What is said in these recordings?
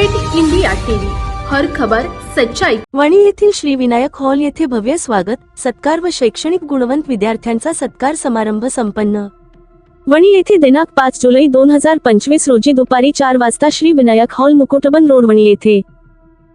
पेट India TV. हर खबर सच्चाई. वणी येथील श्री विनायक हॉल येथे भव्य स्वागत सत्कार व शैक्षणिक गुणवंत विद्यार्थ्यांचा सत्कार समारंभ संपन्न. वणी येथे दिनांक पाच जुलै दोन हजार पंचवीस रोजी दुपारी चार वाजता श्री विनायक हॉल मुकुटबन रोड वणी येथे.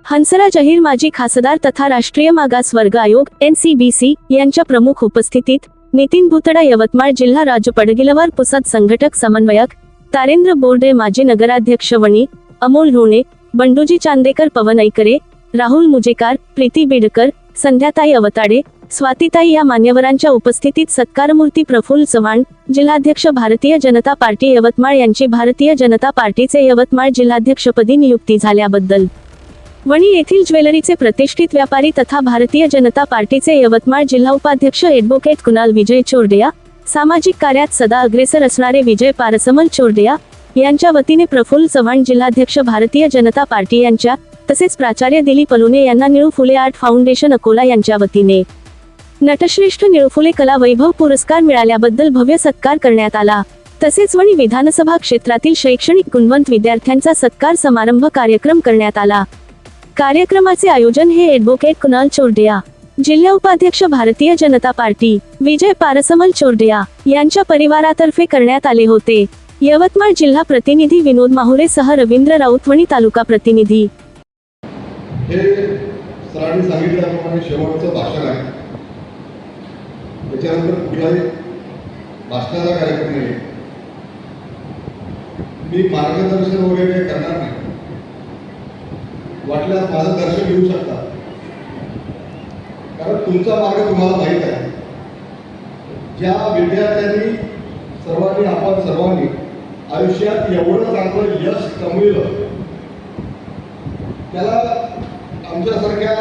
हंसराज अहिर माजी खासदार तथा राष्ट्रीय मागास वर्ग आयोग एनसीबीसी यांच्या प्रमुख उपस्थितीत नितीन भुतडा यवतमाळ जिल्हा राज पडगिलवार पुसद संघटक समन्वयक तारेंद्र बोर्डे माजी नगराध्यक्ष वणी अमोल रोणे बंडूजी चांदेकर पवन ऐकरे राहुल मुजेकार प्रीती बिडकर संध्याताई अवताडे स्वातीताई या मान्यवरांच्या उपस्थितीत सत्कारमूर्ती प्रफुल्ल चव्हाण जिल्हाध्यक्ष भारतीय जनता पार्टी यवतमाळ यांची भारतीय जनता पार्टीचे यवतमाळ जिल्हाध्यक्षपदी नियुक्ती झाल्याबद्दल. वणी येथील ज्वेलरीचे प्रतिष्ठित व्यापारी तथा भारतीय जनता पार्टीचे यवतमाळ जिल्हा उपाध्यक्ष एडव्होकेट कुणाल विजय चोरडिया सामाजिक कार्यात सदा अग्रेसर असणारे विजय पारसमल चोरडिया यांच्या वतीने प्रफुल्ल चव्हाण जिल्हाध्यक्ष भारतीय जनता पार्टी यांच्या तसेच प्राचार्य दिलीप अलोने यांना निळू फुले आर्ट फाउंडेशन अकोला यांच्या वतीने. नटश्रेष्ठ निळफुले कला वैभव पुरस्कार मिळाल्याबद्दल भव्य सत्कार करण्यात आला. तसेच वणी विधानसभा क्षेत्रातील शैक्षणिक गुणवंत विद्यार्थ्यांचा सत्कार समारंभ कार्यक्रम करण्यात आला. कार्यक्रमाचे आयोजन हे ॲडव्होकेट कुणाल चोरडिया जिल्हा उपाध्यक्ष भारतीय जनता पार्टी विजय पारसमल चोरडिया यांच्या परिवारातर्फे करण्यात आले होते. यवतमाळ जिल्हा प्रतिनिधी विनोद माहुरे सह रवींद्र राऊतवणी तालुका प्रतिनिधी. हे सरांनी सांगितल्याप्रमाणे शेवटचं भाषण आहे. त्याच्यानंतर कुठलाही भाषणाचा कार्यक्रम नाही. मी मार्गदर्शन वगैरे काही करणार नाही. वाटल्यास माझं दर्शन घेऊ शकता. कारण तुमचा मार्ग तुम्हाला माहीत आहे. ज्या विद्यार्थ्यांनी सर्वांनी आपण सर्वांनी आयुष्यात एवढं चांगलं यश कमविलं. त्याला आमच्यासारख्या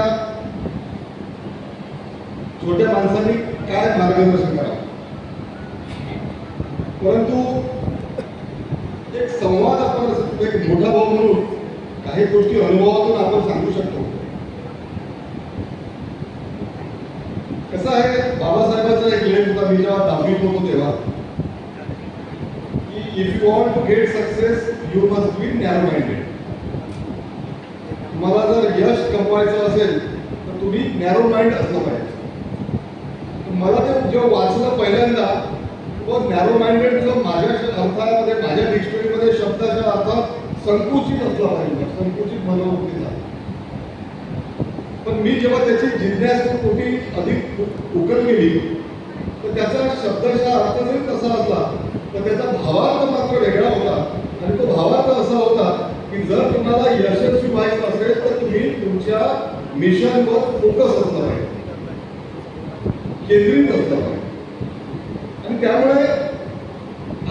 छोट्या माणसांनी काय मार्गदर्शन करावं? परंतु एक संवाद आपण एक मोठा भाऊ म्हणून काही गोष्टी अनुभवातून आपण सांगू शकतो. कसं आहे बाबासाहेबांचा एक लेख होता मी जेव्हा दहावीत होतो तेव्हा. If you want to get success you must be narrow minded तुम्हाला जर यश कमवायचं असेल तर तुम्ही नॅरो माइंड असलं पाहिजे. मला ते जेव्हा वाचलं पहिल्यांदा व नॅरो माइंडेडचं माझ्या अर्थामध्ये माझ्या डिक्शनरीमध्ये शब्दाच्या अर्थात संकुचित असला पाहिजे संकुचित मनोवृत्तीचा पण मी जेव्हा त्याची जिज्ञास कोटी अधिक उकल केली तर त्याचा शब्दाचा अर्थ जरी तसा असला त्याचा भावार्थ मात्र वेगळा होता. आणि तो भावार्थ असा होता की जर तुम्हाला यशस्वी व्हायचं असेल तर तुम्ही तुमच्या मिशनवर फोकस असला पाहिजे. केंद्रित असलं पाहिजे. आणि त्यामुळे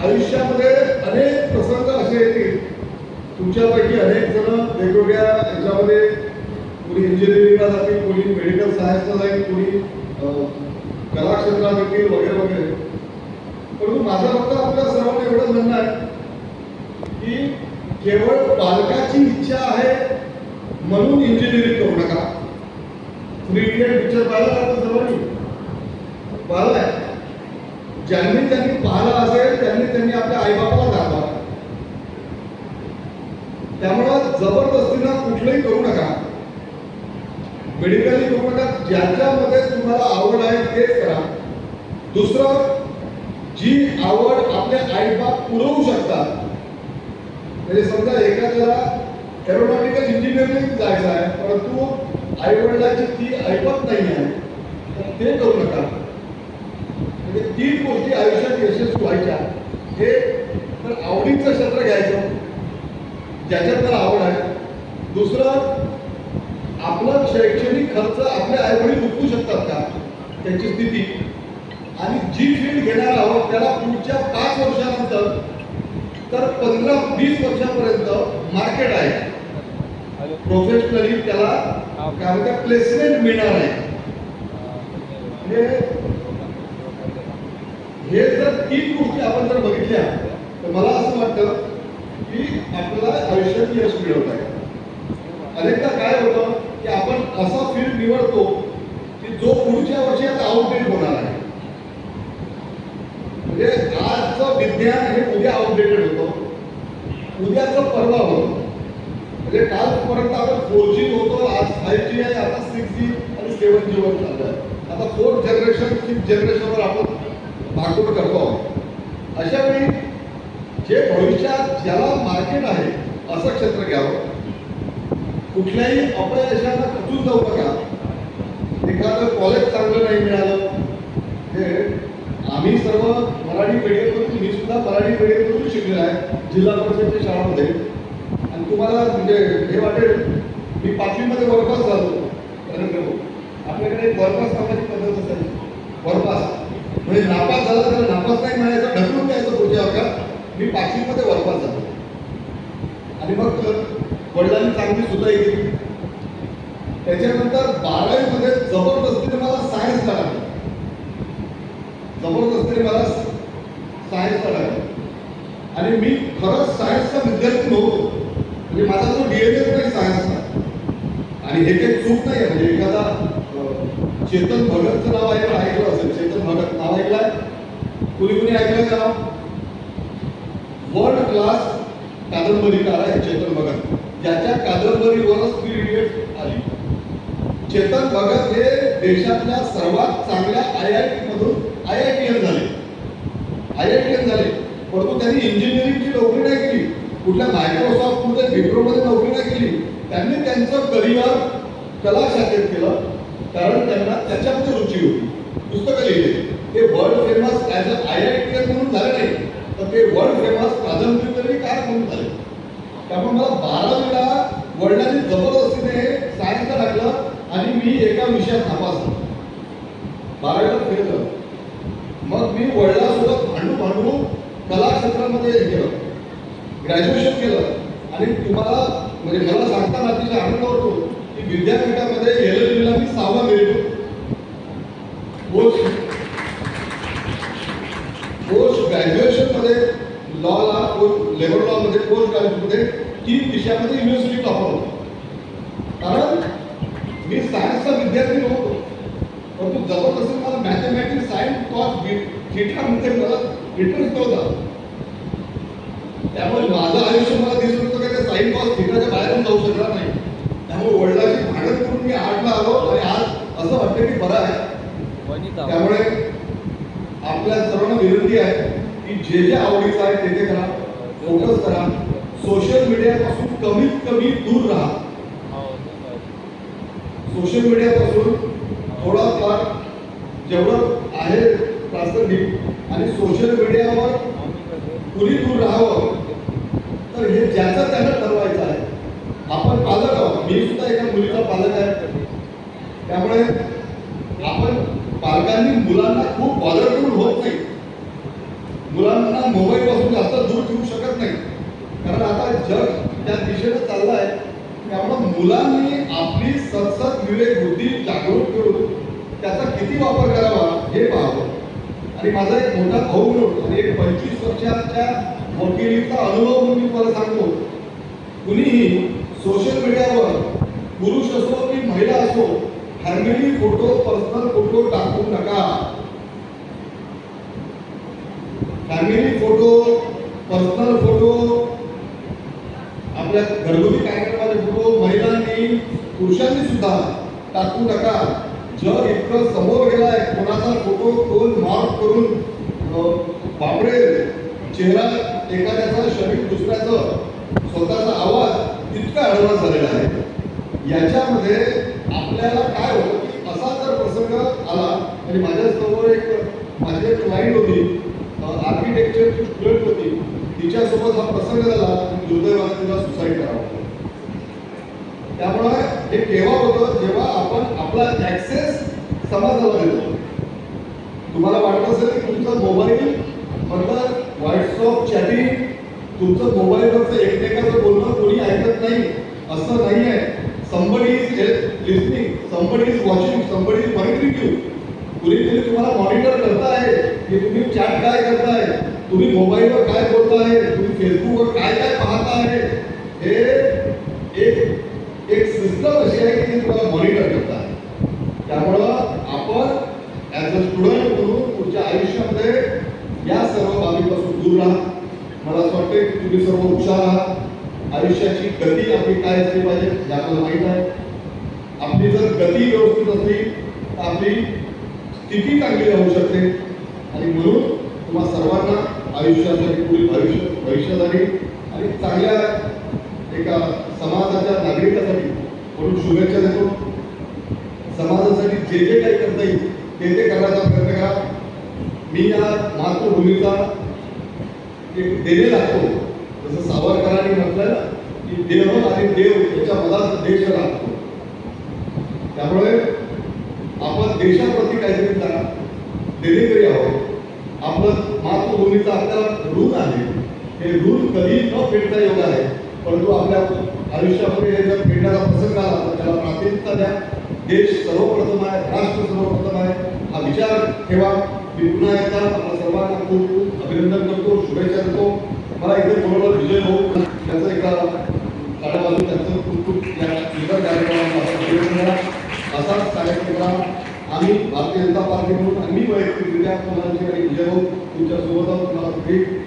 आयुष्यामध्ये अनेक प्रसंग असे येतील. तुमच्यापैकी अनेक जण वेगवेगळ्या याच्यामध्ये कोणी इंजिनिअरिंगला जातील कोणी मेडिकल सायन्सला जाईल कोणी कलाक्षेत्रात येतील वगैरे वगैरे. परंतु माझं फक्त आपल्या सर्वांना एवढं म्हणणं आहे की केवळ पालकाची इच्छा आहे म्हणून इंजिनिअरिंग करू नका. थ्री इडियट पिक्चर पाहिला का जवळ सर्वांनी पाहिलाय ज्यांनी त्यांनी पाहिला असेल त्यांनी त्यांनी आपल्या आईबापाला दाखवा. त्यामुळं जबरदस्तीनं कुठलंही करू नका. मेडिकली करू नका. ज्याच्यामध्ये तुम्हाला आवड आहे तेच करा. दुसरं जी आवड आपले आईबाप पुरवू शकतात म्हणजे समजा एखाद्याला एरोनॉटिकल इंजिनिअरिंग जायचं आहे परंतु आई वडिलांची ती ऐकत नाही आहे तर ते करू नका. म्हणजे तीन गोष्टी आयुष्यात यशस्वी व्हायच्या. हे तर आवडीचं क्षेत्र घ्यायचं ज्याच्यात त्याला आवड आहे. दुसरं आपलं शैक्षणिक खर्च आपले आई वडील उचलू शकतात का? त्याची स्थिती. आणि जी फील्ड घेणार आहोत त्याला पुढच्या पाच वर्षानंतर तर पंधरा वीस वर्षापर्यंत मार्केट आहे. प्रोफेशनली त्याला काय म्हणतात प्लेसमेंट मिळणार आहे. म्हणजे हे जर तीन गोष्टी आपण जर बघितल्या तर मला असं वाटतं की आपल्याला आयुष्यात यश मिळवत आहे. अनेकदा काय होतं की आपण असा फील्ड निवडतो की जो पुढच्या वर्षी आता आउटडेट होणार आहे. म्हणजे आजचं विज्ञान हे उद्या आउटडेटेड होतं उद्याचं परवा होतं म्हणजे काल फोर जी होतो आज फाईव्ह जी आहे आता सिक्स जी आणि सेवन चाललं आहे आता फोर्थ जनरेशन फिफ्थ जनरेशनवर आपण भागवत करतो आहोत. अशा वेळी जे भविष्यात ज्याला मार्केट आहे असं क्षेत्र घ्यावं. कुठल्याही अपयशाला खचून जाऊ नका. एखादं कॉलेज चांगलं नाही मिळालं हे आम्ही सर्व मराठी मीडियममधून मी सुद्धा मराठी मीडियममधून शिकलेलो आहे जिल्हा परिषदेच्या शाळामध्ये. आणि तुम्हाला म्हणजे हे वाटेल मी पाचवीमध्ये वरपास झालो नरेंद्र भाऊ. आपल्याकडे वरपास नावाची पद्धत असायची वरपास म्हणजे नापास झाला तर नापास नाही म्हणायचं ढकलून द्यायचं पुढच्या वर्गात मी पाचवीमध्ये वरपास झालो. आणि मग वडिलांनी चांगली सुद्धा केली. त्याच्यानंतर बारावीमध्ये जबरदस्तीने मला सायन्स लागला. जबरदस्तीने मला सायन्स लागला. आणि मी खरंच सायन्सचा विद्यार्थी नव्हतो. म्हणजे माझा जो डीएनए नाही सायन्सचा आणि हे काही चूक नाही आहे. म्हणजे एखादा चेतन भगतचं नाव ऐकलं ऐकलं असेल. चेतन भगत नाव ऐकलंय? कुणी कुणी ऐकलं का वर्ल्ड क्लास कादंबरीकार आहे चेतन भगत. ज्याच्या कादंबरीवरच थ्री इडियट आली. चेतन भगत हे देशातल्या सर्वात चांगल्या आय आय टी मधून आय आय टी एन झाले. आय आय टी एन झाले. परंतु त्यांनी इंजिनिअरिंगची नोकरी नाही केली. कुठल्या मायक्रोसॉफ्ट कुठल्या विप्रोमध्ये नोकरी नाही केली. त्यांनी त्यांचं करिअर कला शाखेत केलं. कारण त्यांना त्याच्यामध्ये रुची होती. पुस्तकं लिहिले. ते world famous as a I I T म्हणून झाले नाही तर ते वर्ल्ड फेमस कादंबरी काय म्हणून झाले. त्यामुळे मला बारावीला वडिलांनी जबरदस्तीने सायन्सला टाकलं आणि मी एका विषयात नापास बारावीला फिरलं मग मी वडिलांसोबत भांडू भांडू कला क्षेत्रामध्ये हे केलं. ग्रॅज्युएशन केलं. आणि तुम्हाला म्हणजे मला सांगताना अतिशय आनंद विद्यापीठामध्ये एल एल मी सहावा मिळतो पोस्ट पोस्ट लॉ लॉला लेबर लॉ मध्ये पोस्ट ग्रॅज्युएटमध्ये तीन विषयामध्ये युनिव्हर्सिटी टॉपर होतो. कारण मी सायन्सचा विद्यार्थी नव्हतो. परंतु जबरदस्ती मला मॅथमॅटिक्स सायन्स कॉस्ट थिएटर म्हणजे मला इंटरेस्ट नव्हता त्यामुळे माझं आयुष्य मला दिसत होतं की त्या साईन कॉस थिटाच्या बाहेरून जाऊ शकणार नाही त्यामुळे वडिलांची भांडण करून मी आठला आलो आणि आज असं वाटतं की बरं आहे त्यामुळे आपल्या सर्वांना विनंती आहे की जे जे आवडीचं आहे ते ते करा. फोकस करा. सोशल मीडियापासून कमीत कमी दूर राहा. सोशल मीडियापासून थोडाफार जेवढं आहे प्रासंगिक आणि सोशल मीडियावर कुणी दूर राहावं तर हे ज्याचं त्यांना ठरवायचं आहे. आपण पालक आहोत. मी सुद्धा एका मुलीचा पालक आहे. त्यामुळे आपण पालकांनी मुलांना खूप बॉलरफुल होत नाही. मुलांना मोबाईल पासून जास्त दूर ठेवू शकत नाही. कारण आता जग त्या दिशेने चाललं आहे त्यामुळं मुलांनी आपली सतसत विवेक बुद्धी जागृत करून त्याचा किती वापर करावा हे पाहावं. आणि माझा एक मोठा भाऊ म्हणून आणि एक पंचवीस वर्षाच्या वकिलीचा अनुभव म्हणून मी तुम्हाला सांगतो. कुणीही सोशल मीडियावर पुरुष असो की महिला असो फॅमिली फोटो पर्सनल फोटो टाकू नका. फॅमिली फोटो पर्सनल फोटो आपल्या घरगुती कार्यक्रमाचे फोटो महिलांनी पुरुषांनी सुद्धा टाकू नका. जग इतकं समोर गेलाय कोणाचा फोटो कोण मार्क करून अं, चेहरा एखाद्याचा शरीर दुसऱ्याचं स्वतःचा आवाज इतका ॲडव्हान्स झालेला आहे. याच्यामध्ये आपल्याला काय होतं की असा जर प्रसंग आला आणि माझ्यासमोर एक माझी एक क्लाइंट होती आर्किटेक्चरची स्टुडंट होती. तिच्यासोबत हा प्रसंग झाला. आणि दुर्दैवाने तिला सुसाईड करावा. त्यामुळे हे केव्हा होतं? जेव्हा आपण आपला ऍक्सेस समाजाला देतो. तुम्हाला वाटत असेल की तुमचा मोबाईल फक्त व्हॉट्सअप चॅटिंग तुमचं मोबाईलवरचं एकमेकाचं बोलणं कोणी ऐकत नाही असं नाही आहे somebody is listening somebody is watching somebody is monitoring you कुणीतरी तुम्हाला मॉनिटर करताय की तुम्ही चॅट काय करताय? तुम्ही मोबाईलवर काय बोलताय? तुम्ही फेसबुकवर काय काय पाहताय? हे एक एक सिस्टम अशी आहे की ती तुम्हाला मॉनिटर करत आहे त्यामुळं आपण ॲज अ स्टुडंट म्हणून तुमच्या आयुष्यामध्ये या सर्व बाबीपासून दूर राहा. मला असं वाटतं की तुम्ही सर्व हुशार आहात. आयुष्याची गती आपली काय असली पाहिजे हे आपल्याला माहीत आहे. आपली जर गती व्यवस्थित असली तर आपली स्थिती चांगली राहू शकते. आणि म्हणून तुम्हा सर्वांना आयुष्यासाठी पुढील भविष्य भविष्यासाठी आणि चांगल्या एका समाजाच्या नागरिकासाठी म्हणून शुभेच्छा देतो. समाजासाठी जे जे काही करता येईल ते ते करण्याचा प्रयत्न करा. मी या मातृभूमीचा एक देणे लागतो जसं सावरकरांनी म्हटलं ना की देह आणि देव याच्या मधात देश लागतो त्यामुळे आपण देशाप्रती काहीतरी करा देणेकरी आहोत. आपलं मातृभूमीचा आपल्याला ऋण आहे. हे ऋण कधी न फेडता योग आहे. परंतु आपल्या आयुष्यामध्ये हे जर फेडण्याचा प्रसंग आला तर त्याला प्राथमिकता द्या. देश सर्वप्रथम आहे राष्ट्र सर्वप्रथम आहे. हा विचार ठेवा. मी पुन्हा एकदा आपल्या सर्वांना खूप खूप अभिनंदन करतो शुभेच्छा देतो. मला इथे बरोबर विजय हो त्याचं एका काळाबाजू त्यांचं खूप खूप या इतर कार्यक्रमाला करा. असाच कार्यक्रम आम्ही भारतीय जनता पार्टी म्हणून आम्ही वैयक्तिकरित्या तुम्हाला तुमच्यासोबत आहोत. भेट